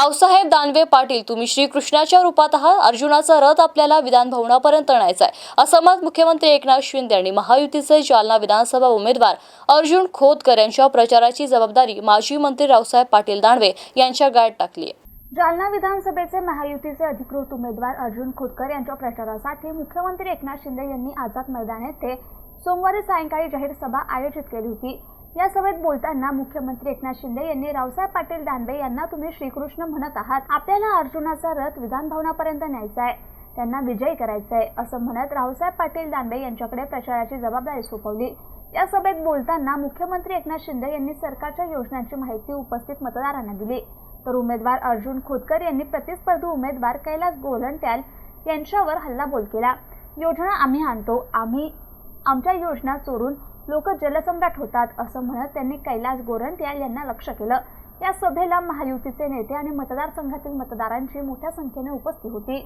रावसाहेब दानवे पाटील तुम्ही श्रीकृष्णाच्या रूपात आहात. अर्जुनाचा रथ आपल्याला विधान भवनापर्यंत आणायचा आहे असं मत मुख्यमंत्री एकनाथ शिंदे यांनी महायुतीचे जालना विधानसभा उमेदवार अर्जुन खोतकर यांच्या प्रचाराची जबाबदारी माजी मंत्री रावसाहेब पाटील दानवे यांच्या गाठ टाकली आहे. जालना विधानसभेचे महायुतीचे अधिकृत उमेदवार अर्जुन खोतकर यांच्या प्रचारासाठी मुख्यमंत्री एकनाथ शिंदे यांनी आझाद मैदान येथे सोमवारी सायंकाळी जाहीर सभा आयोजित केली होती. या सभेत बोलताना मुख्यमंत्री एकनाथ शिंदे यांनी रावसाहेब पाटील दानवे यांना तुम्ही श्रीकृष्ण म्हणत आहात. आपल्याला अर्जुनाचा रथ विधान भवनापर्यंत न्यायचा आहे. त्यांना विजयी करायचा आहे असं म्हणत रावसाहेब पाटील दानवे यांच्याकडे प्रचाराची जबाबदारी सोपवली. या सभेत बोलताना मुख्यमंत्री एकनाथ शिंदे यांनी सरकारच्या योजनांची माहिती उपस्थित मतदारांना दिली. तर उमेदवार अर्जुन खोतकर यांनी प्रतिस्पर्धी उमेदवार कैलास गोलंट्याल यांच्यावर हल्लाबोल केला. योजना आम्ही आणतो आम्ही आमच्या योजना चोरून लोक जलसम्राट होतात असं म्हणत त्यांनी कैलास गोरंट्याल यांना लक्ष केलं. या सभेला महायुतीचे नेते आणि मतदारसंघातील मतदारांची मोठ्या संख्येने उपस्थिती होती.